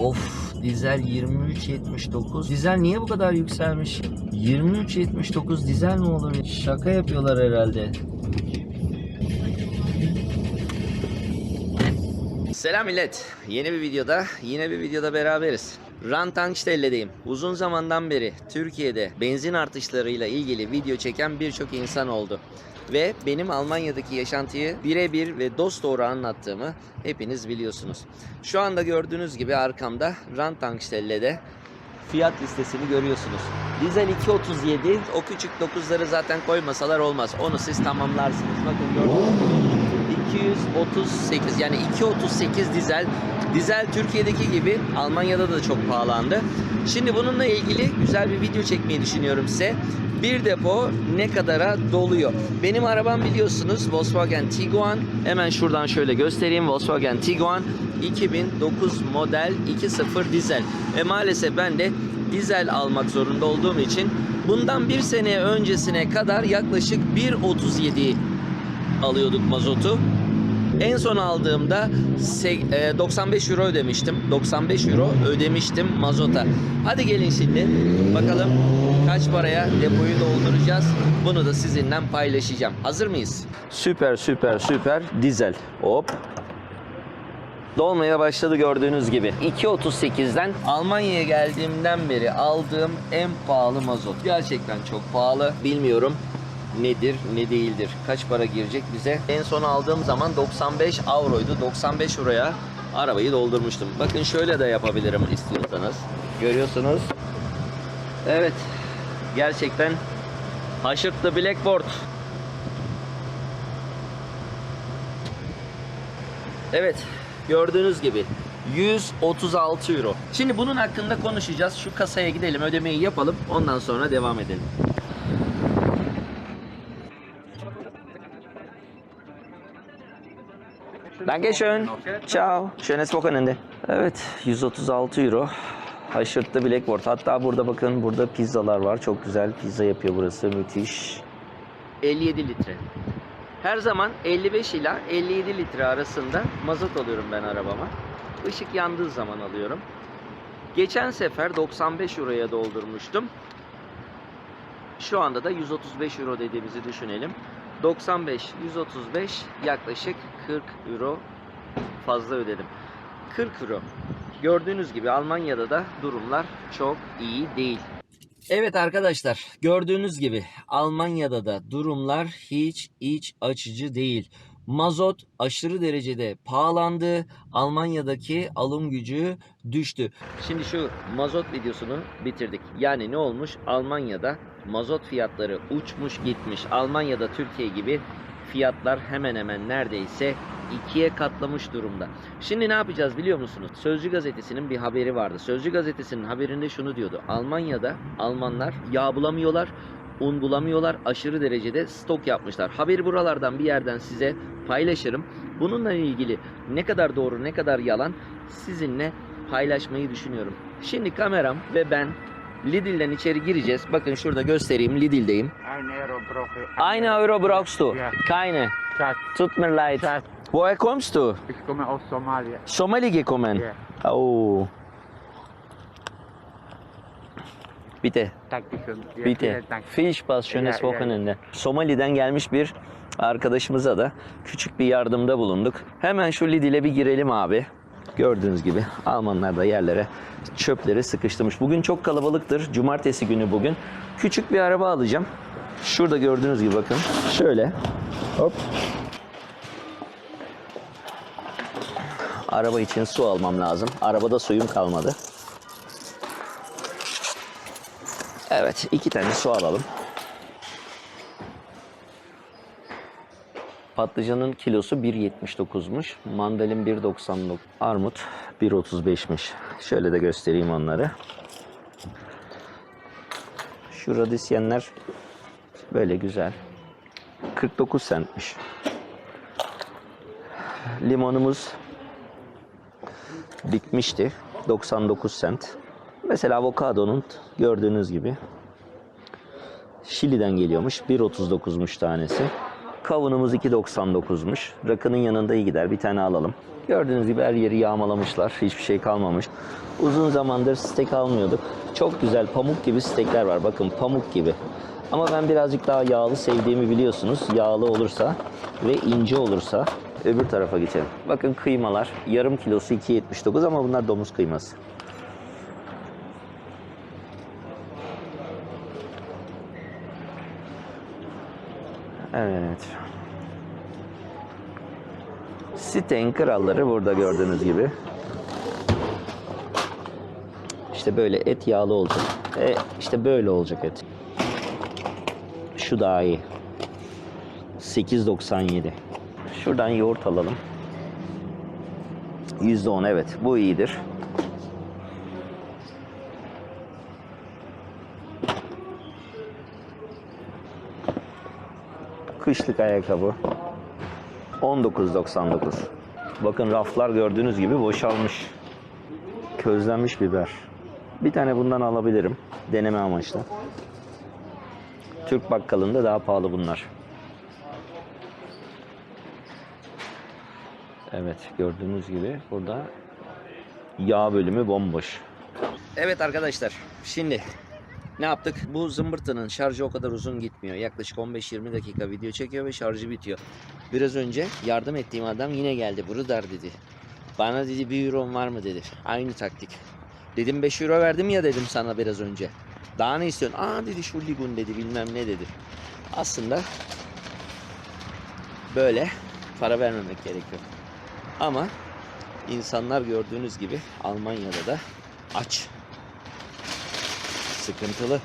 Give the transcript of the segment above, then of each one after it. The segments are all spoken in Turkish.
Of dizel 23.79. Dizel niye bu kadar yükselmiş? 23.79 dizel mi olur? Şaka yapıyorlar herhalde. Selam millet. Yeni bir videoda, yine bir videoda beraberiz. Rantankstelle'deyim. Uzun zamandan beri Türkiye'de benzin artışlarıyla ilgili video çeken birçok insan oldu. Ve benim Almanya'daki yaşantıyı birebir ve dost doğru anlattığımı hepiniz biliyorsunuz. Şu anda gördüğünüz gibi arkamda Rantankstelle'de fiyat listesini görüyorsunuz. Dizel 2.37 o küçük 9'ları zaten koymasalar olmaz. Onu siz tamamlarsınız. Bakın gördüğünüz gibi 238 yani 238 dizel. Dizel Türkiye'deki gibi Almanya'da da çok pahalandı. Şimdi bununla ilgili güzel bir video çekmeyi düşünüyorum size. Bir depo ne kadara doluyor? Benim arabam biliyorsunuz Volkswagen Tiguan. Hemen şuradan şöyle göstereyim. Volkswagen Tiguan 2009 model 2.0 dizel. E maalesef ben de dizel almak zorunda olduğum için bundan bir sene öncesine kadar yaklaşık 1.37 alıyorduk mazotu. En son aldığımda se- e, 95 euro ödemiştim. 95 euro ödemiştim mazota. Hadi gelin şimdi bakalım kaç paraya depoyu dolduracağız. Bunu da sizinle paylaşacağım. Hazır mıyız? Süper süper süper dizel. Hop. Dolmaya başladı gördüğünüz gibi. 2.38'den Almanya'ya geldiğimden beri aldığım en pahalı mazot. Gerçekten çok pahalı. Bilmiyorum nedir ne değildir. Kaç para girecek bize? En son aldığım zaman 95 avroydu. 95 euroya arabayı doldurmuştum. Bakın şöyle de yapabilirim istiyorsanız. Görüyorsunuz. Evet. Gerçekten haşırttı Blackboard. Evet. Gördüğünüz gibi 136 euro. Şimdi bunun hakkında konuşacağız. Şu kasaya gidelim, ödemeyi yapalım. Ondan sonra devam edelim. Dankeschön. Ciao. Schönes Wochenende. Evet, 136 euro. Haşırttı Blackboard. Hatta burada bakın, burada pizzalar var. Çok güzel pizza yapıyor burası. Müthiş. 57 litre. Her zaman 55 ila 57 litre arasında mazot alıyorum ben arabama. Işık yandığı zaman alıyorum. Geçen sefer 95 euroya doldurmuştum. Şu anda da 135 euro dediğimizi düşünelim. 95, 135 yaklaşık 40 euro fazla ödedim. 40 euro. Gördüğünüz gibi Almanya'da da durumlar çok iyi değil. Evet arkadaşlar gördüğünüz gibi Almanya'da da durumlar hiç iç açıcı değil. Mazot aşırı derecede pahalandı. Almanya'daki alım gücü düştü. Şimdi şu mazot videosunu bitirdik. Yani ne olmuş? Almanya'da mazot fiyatları uçmuş gitmiş. Almanya'da Türkiye gibi fiyatlar hemen hemen neredeyse ikiye katlamış durumda. Şimdi ne yapacağız biliyor musunuz? Sözcü gazetesinin bir haberi vardı. Sözcü gazetesinin haberinde şunu diyordu. Almanya'da Almanlar yağ bulamıyorlar, un bulamıyorlar. Aşırı derecede stok yapmışlar. Haberi buralardan bir yerden size paylaşırım. Bununla ilgili ne kadar doğru ne kadar yalan sizinle paylaşmayı düşünüyorum. Şimdi kameram ve ben Lidl'den içeri gireceğiz. Bakın şurada göstereyim. Lidl'deyim. Ein Euro brauche ich. 1 Euro brauchst du. Keine. Tut mir leid. Woher kommst du? ich komme aus Somalia. Somali gekommen. Ja, Oh. Bitte. Bitte. Viel Spaß, schönes. Wochenende. Somali'den gelmiş bir arkadaşımıza da küçük bir yardımda bulunduk. Hemen şu Lidl'e bir girelim abi. Gördüğünüz gibi Almanlar da yerlere çöpleri sıkıştırmış. Bugün çok kalabalıktır. Cumartesi günü bugün. Küçük bir araba alacağım. Şurada gördüğünüz gibi bakın. Şöyle. Hop. Araba için su almam lazım. Arabada suyum kalmadı. Evet, iki tane su alalım. Patlıcanın kilosu 1.79'muş. Mandalin 1.99. Armut 1.35'miş. Şöyle de göstereyim onları. Şu radisyenler böyle güzel. 49 centmiş. Limonumuz bitmişti. 99 cent. Mesela avokadonun gördüğünüz gibi Şili'den geliyormuş. 1.39'muş tanesi. Kavunumuz 2.99'muş. Rakının yanında iyi gider. Bir tane alalım. Gördüğünüz gibi her yeri yağmalamışlar. Hiçbir şey kalmamış. Uzun zamandır steak almıyorduk. Çok güzel pamuk gibi steakler var. Bakın pamuk gibi. Ama ben birazcık daha yağlı sevdiğimi biliyorsunuz. Yağlı olursa ve ince olursa öbür tarafa geçelim. Bakın kıymalar. Yarım kilosu 2.79 ama bunlar domuz kıyması. Evet. Sitein kralları burada gördüğünüz gibi. İşte böyle et yağlı olacak. E, işte böyle olacak et. Şu daha iyi. 8.97. Şuradan yoğurt alalım. %10 evet bu iyidir. Kışlık ayakkabı. 19.99. Bakın raflar gördüğünüz gibi boşalmış. Közlenmiş biber. Bir tane bundan alabilirim. Deneme amaçlı. Türk bakkalında daha pahalı bunlar. Evet gördüğünüz gibi burada yağ bölümü bomboş. Evet arkadaşlar şimdi ne yaptık? Bu zımbırtının şarjı o kadar uzun gitmiyor. Yaklaşık 15-20 dakika video çekiyor ve şarjı bitiyor. Biraz önce yardım ettiğim adam yine geldi. Brudar dedi. Bana dedi bir euron var mı dedi. Aynı taktik. Dedim 5 euro verdim ya dedim sana biraz önce. Daha ne istiyorsun? Aa dedi şu ligun dedi bilmem ne dedi. Aslında böyle para vermemek gerekiyor. Ama insanlar gördüğünüz gibi Almanya'da da aç. Sıkıntılı.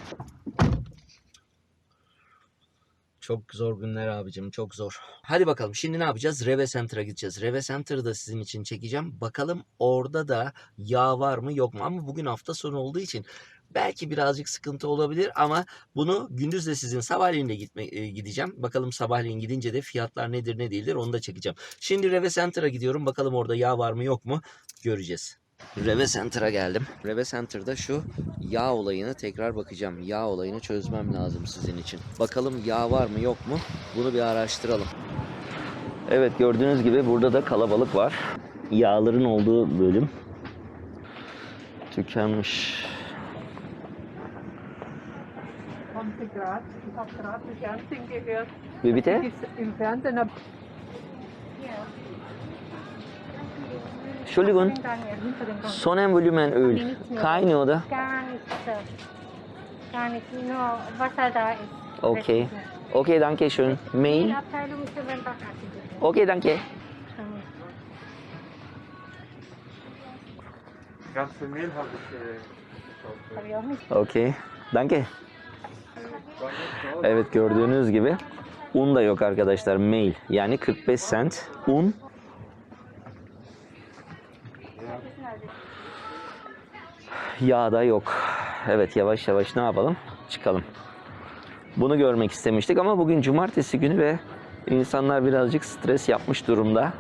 Çok zor günler abicim çok zor. Hadi bakalım şimdi ne yapacağız? Reve Center'a gideceğiz. Reve Center'ı da sizin için çekeceğim. Bakalım orada da yağ var mı yok mu? Ama bugün hafta sonu olduğu için belki birazcık sıkıntı olabilir ama bunu gündüz de sizin sabahleyin de gitme, e, gideceğim. Bakalım sabahleyin gidince de fiyatlar nedir ne değildir onu da çekeceğim. Şimdi Reve Center'a gidiyorum. Bakalım orada yağ var mı yok mu göreceğiz. Reve Center'a geldim. Reve Center'da şu yağ olayını tekrar bakacağım. Yağ olayını çözmem lazım sizin için. Bakalım yağ var mı yok mu? Bunu bir araştıralım. Evet gördüğünüz gibi burada da kalabalık var. Yağların olduğu bölüm tükenmiş. 20 Grad, ich habe gerade im Fernsehen gehört, Wie bitte? gibt's im Fernsehen ein Entschuldigung. Sonnenvolumen Öl. Kaynıyor da. Gar nichts. Gar nichts. Nur Wasser da ist. Okay. Okay, danke schön. Mail. Okay, danke. Ganze Mehl habe ich. Okay. Danke. Evet gördüğünüz gibi un da yok arkadaşlar. Mail yani 45 cent un. Yağ da yok. Evet yavaş yavaş ne yapalım? Çıkalım. Bunu görmek istemiştik ama bugün cumartesi günü ve insanlar birazcık stres yapmış durumda.